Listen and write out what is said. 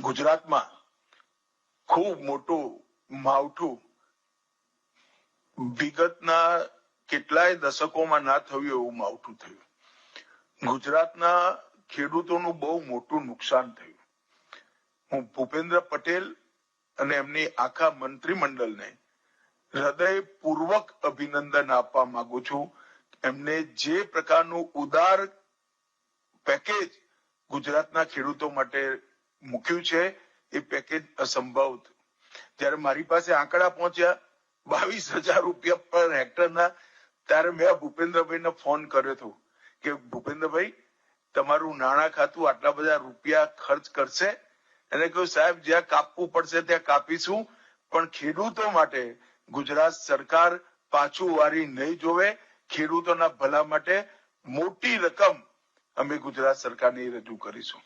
ગુજરાતમાં ખૂબ મોટું, માવઠું, વિગતના કેટલાય દશકોમાં ના થયું એવું માવઠું થયું. ગુજરાતના ખેડૂતોનું બહુ મોટું નુકસાન થયું. હું ભૂપેન્દ્ર પટેલ અને એમની આખા મંત્રીમંડળને હૃદયપૂર્વક અભિનંદન આપવા માંગુ છું. એમને જે પ્રકારનું ઉદાર પેકેજ ગુજરાતના ખેડૂતો માટે મૂક્યું છે, એ પેકેજ અસંભવ હતું. જ્યારે મારી પાસે આંકડા પહોંચ્યા, બાવીસ હજાર રૂપિયા પર હેક્ટરના, ત્યારે મેં ભૂપેન્દ્રભાઈને ફોન કર્યો હતો કે, ભૂપેન્દ્રભાઈ, તમારું નાણાં ખાતું આટલા બધા રૂપિયા ખર્ચ કરશે? એને કહ્યું, સાહેબ, જ્યાં કાપવું પડશે, ત્યાં કાપીશું, પણ ખેડૂતો માટે ગુજરાત સરકાર પાછું વારી નહીં જોવે. ખેડૂતોના ભલા માટે મોટી રકમ અમે ગુજરાત સરકારને રજૂ કરીશું.